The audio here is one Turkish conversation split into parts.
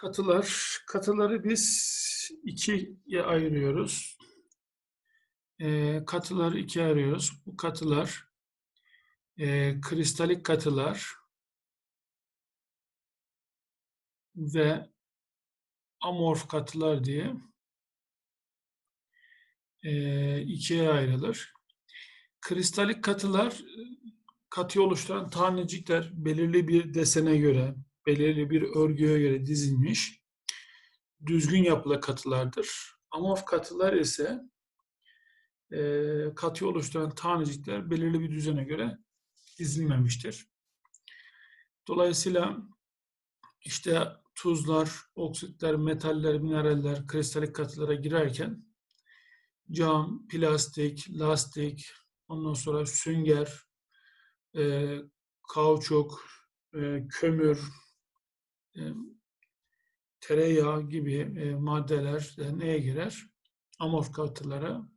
Katılar, katıları biz ikiye ayırıyoruz. E, katıları ikiye ayırıyoruz. Bu katılar e, kristalik katılar ve amorf katılar diye e, ikiye ayrılır. Kristalik katılar katı oluşturan tanecikler belirli bir desene göre, belirli bir örgüye göre dizilmiş düzgün yapılı katılardır. Amorf katılar ise e, katı oluşturan tanecikler belirli bir düzene göre dizilmemiştir. Dolayısıyla işte tuzlar, oksitler, metaller, mineraller kristalik katılara girerken cam, plastik, lastik, ondan sonra sünger, e, kauçuk, e, kömür, e, tereyağı gibi e, maddeler e, neye girer? Amorf katılara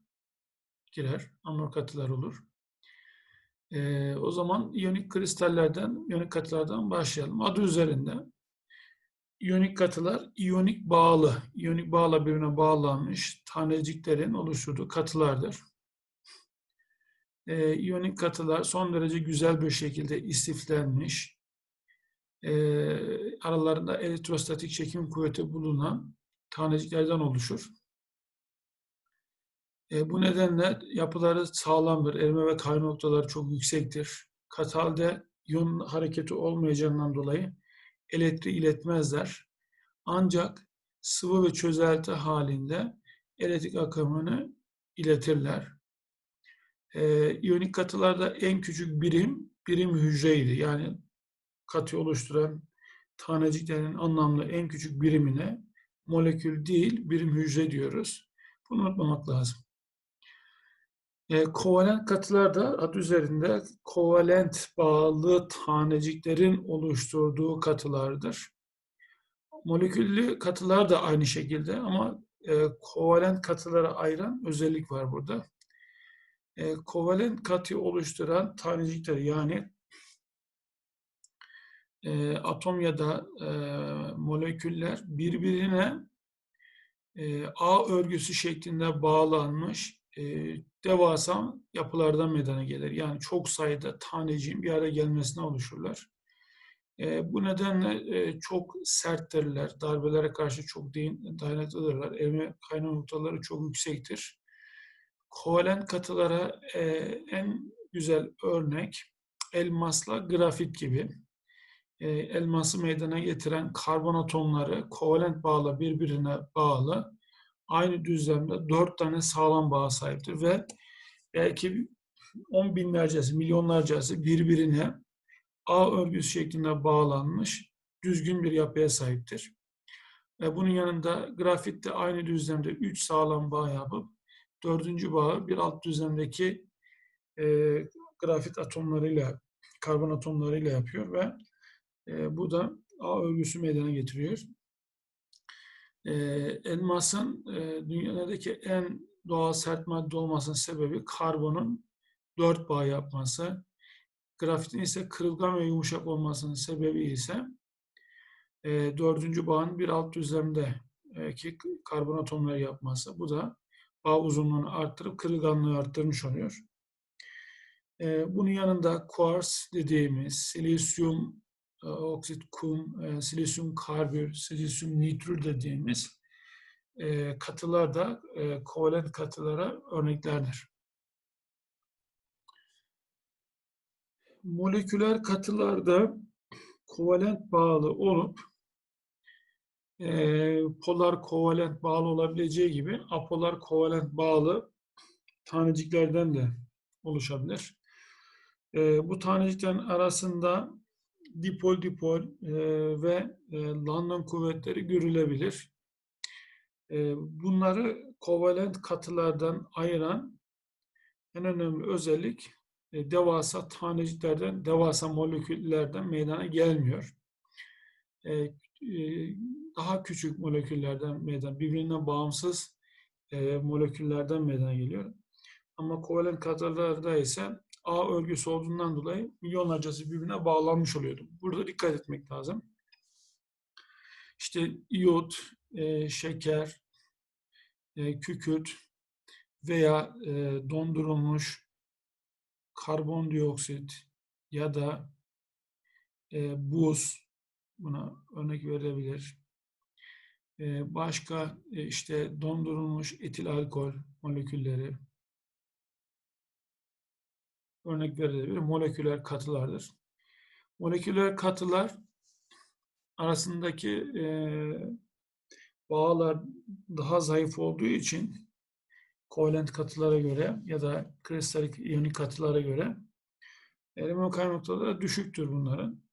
girer. Amorf katılar olur. E, o zaman iyonik kristallerden, iyonik katılardan başlayalım. Adı üzerinde iyonik katılar iyonik bağlı, iyonik bağla birbirine bağlanmış taneciklerin oluşturduğu katılardır. E, iyonik katılar son derece güzel bir şekilde istiflenmiş, e, aralarında elektrostatik çekim kuvveti bulunan taneciklerden oluşur. E, bu nedenle yapıları sağlamdır, erime ve kayma noktaları çok yüksektir. Katalde iyon hareketi olmayacağından dolayı elektriği iletmezler. Ancak sıvı ve çözelti halinde elektrik akımını iletirler. Ee, iyonik katılarda en küçük birim, birim hücreydi. Yani katı oluşturan taneciklerin anlamlı en küçük birimine molekül değil, birim hücre diyoruz. Bunu unutmamak lazım. E, kovalent katılarda adı üzerinde kovalent bağlı taneciklerin oluşturduğu katılardır. Moleküllü katılar da aynı şekilde ama e, kovalent katılara ayıran özellik var burada. E, kovalent katı oluşturan tanecikler yani e, atom ya da e, moleküller birbirine e, A örgüsü şeklinde bağlanmış e, devasa yapılardan meydana gelir. Yani çok sayıda taneciğin bir araya gelmesine oluşurlar. E, bu nedenle e, çok serttirler, darbelere karşı çok dayanıklıdırlar. Erime kaynağı noktaları çok yüksektir. Kovalent katılara e, en güzel örnek elmasla grafit gibi. E, elması meydana getiren karbon atomları kovalent bağla birbirine bağlı aynı düzlemde dört tane sağlam bağ sahiptir ve belki on binlercesi, milyonlarcası birbirine ağ örgüsü şeklinde bağlanmış düzgün bir yapıya sahiptir. Ve bunun yanında grafit de aynı düzlemde üç sağlam bağ yapıp dördüncü bağı bir alt düzlemdeki e, grafit atomlarıyla, karbon atomlarıyla yapıyor ve e, bu da ağ örgüsü meydana getiriyor. E, elmasın e, dünyadaki en doğal sert madde olmasının sebebi karbonun dört bağ yapması. Grafitin ise kırılgan ve yumuşak olmasının sebebi ise e, dördüncü bağın bir alt düzlemde e, karbon atomları yapması. Bu da bağ uzunluğunu arttırıp kırılganlığı arttırmış oluyor. E, bunun yanında kuars dediğimiz silisyum oksit kum, e, silisyum karbür, silisyum nitrür dediğimiz e, katılar da e, kovalent katılara örneklerdir. Moleküler katılarda kovalent bağlı olup polar kovalent bağlı olabileceği gibi apolar kovalent bağlı taneciklerden de oluşabilir. Bu taneciklerin arasında dipol dipol e, ve e, London kuvvetleri görülebilir. E, bunları kovalent katılardan ayıran en önemli özellik e, devasa taneciklerden, devasa moleküllerden meydana gelmiyor. E, e, daha küçük moleküllerden meydana, birbirinden bağımsız e, moleküllerden meydana geliyor. Ama kovalent katılarda ise A örgüsü olduğundan dolayı milyonlarcası birbirine bağlanmış oluyordu. Burada dikkat etmek lazım. işte iyot, e, şeker, e, kükürt veya e, dondurulmuş karbondioksit ya da e, buz buna örnek verilebilir. E, başka e, işte dondurulmuş etil alkol molekülleri örnek verilebilir. Moleküler katılardır. Moleküler katılar arasındaki e, bağlar daha zayıf olduğu için kovalent katılara göre ya da kristalik iyonik katılara göre erime kaynakları düşüktür bunların.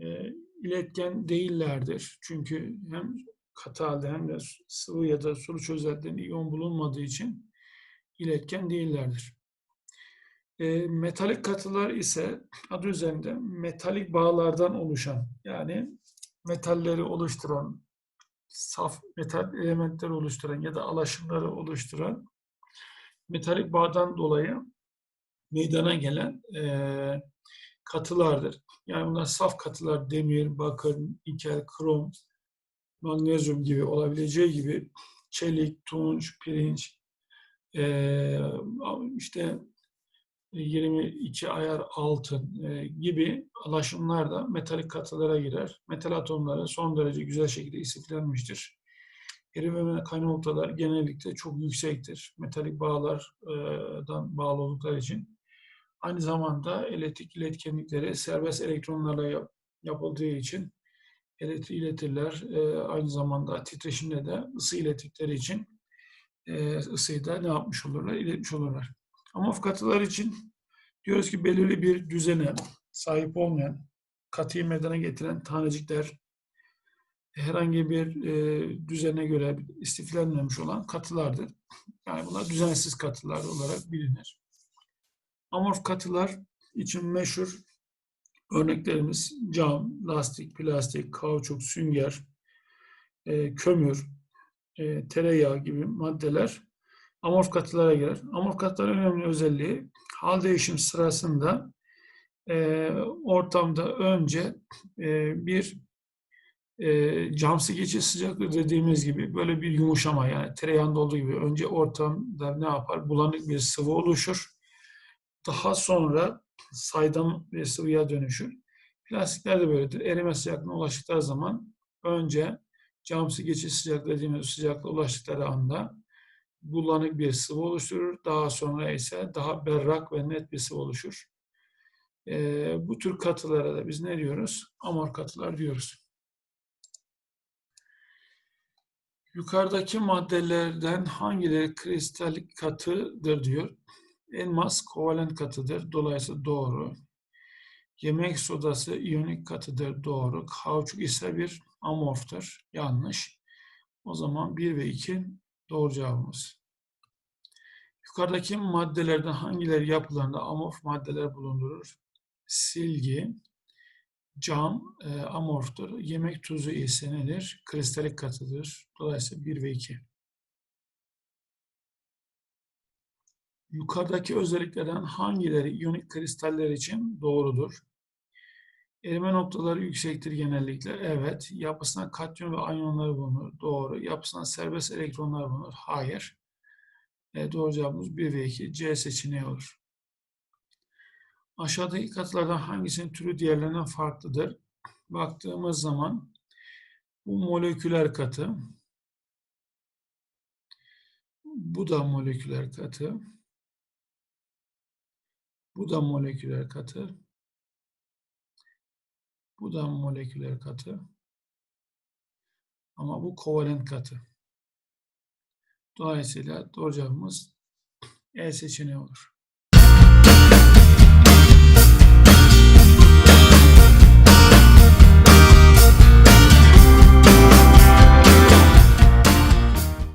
E, iletken değillerdir. Çünkü hem katı halde hem de sıvı ya da sulu çözeltilerinde iyon bulunmadığı için iletken değillerdir. E, metalik katılar ise adı üzerinde metalik bağlardan oluşan yani metalleri oluşturan saf metal elementleri oluşturan ya da alaşımları oluşturan metalik bağdan dolayı meydana gelen e, katılardır. Yani bunlar saf katılar demir, bakır, nikel, krom, magnezyum gibi olabileceği gibi çelik, tunç, pirinç, e, işte 22 ayar altın e, gibi alaşımlar da metalik katılara girer. Metal atomları son derece güzel şekilde istiflenmiştir. Erime kaynağı noktalar genellikle çok yüksektir. Metalik bağlardan bağlı oldukları için. Aynı zamanda elektrik iletkenlikleri serbest elektronlarla yapıldığı için elektrik iletirler. E, aynı zamanda titreşimle de ısı ilettikleri için e, ısıyı da ne yapmış olurlar? İletmiş olurlar. Amorf katılar için diyoruz ki belirli bir düzene sahip olmayan, katıyı meydana getiren tanecikler herhangi bir e, düzene göre istiflenmemiş olan katılardır. Yani bunlar düzensiz katılar olarak bilinir. Amorf katılar için meşhur örneklerimiz cam, lastik, plastik, kauçuk, sünger, e, kömür, e, tereyağı gibi maddeler amorf katılara girer. Amorf katıların önemli özelliği hal değişim sırasında e, ortamda önce e, bir e, camsı geçiş sıcaklığı dediğimiz gibi böyle bir yumuşama yani tereyağında olduğu gibi önce ortamda ne yapar? Bulanık bir sıvı oluşur. Daha sonra saydam bir sıvıya dönüşür. Plastikler de böyledir. Erime sıcaklığına ulaştıkları zaman önce camsı geçiş sıcaklığı dediğimiz sıcaklığa ulaştıkları anda bulanık bir sıvı oluşturur. Daha sonra ise daha berrak ve net bir sıvı oluşur. E, bu tür katılara da biz ne diyoruz? Amor katılar diyoruz. Yukarıdaki maddelerden hangileri kristalik katıdır diyor. Elmas kovalent katıdır. Dolayısıyla doğru. Yemek sodası iyonik katıdır. Doğru. Kauçuk ise bir amorftur. Yanlış. O zaman 1 ve 2 Doğru cevabımız. Yukarıdaki maddelerden hangileri yapılarında amorf maddeler bulundurur? Silgi, cam e, amorftur. Yemek tuzu ise nedir? Kristalik katıdır. Dolayısıyla 1 ve 2. Yukarıdaki özelliklerden hangileri iyonik kristaller için doğrudur? Erime noktaları yüksektir genellikle. Evet. Yapısına katyon ve anyonları bulunur. Doğru. Yapısına serbest elektronlar bulunur. Hayır. E, doğru cevabımız 1 ve 2. C seçeneği olur. Aşağıdaki katılardan hangisinin türü diğerlerinden farklıdır? Baktığımız zaman bu moleküler katı. Bu da moleküler katı. Bu da moleküler katı. Bu da moleküler katı. Ama bu kovalent katı. Dolayısıyla doğru cevabımız E seçeneği olur.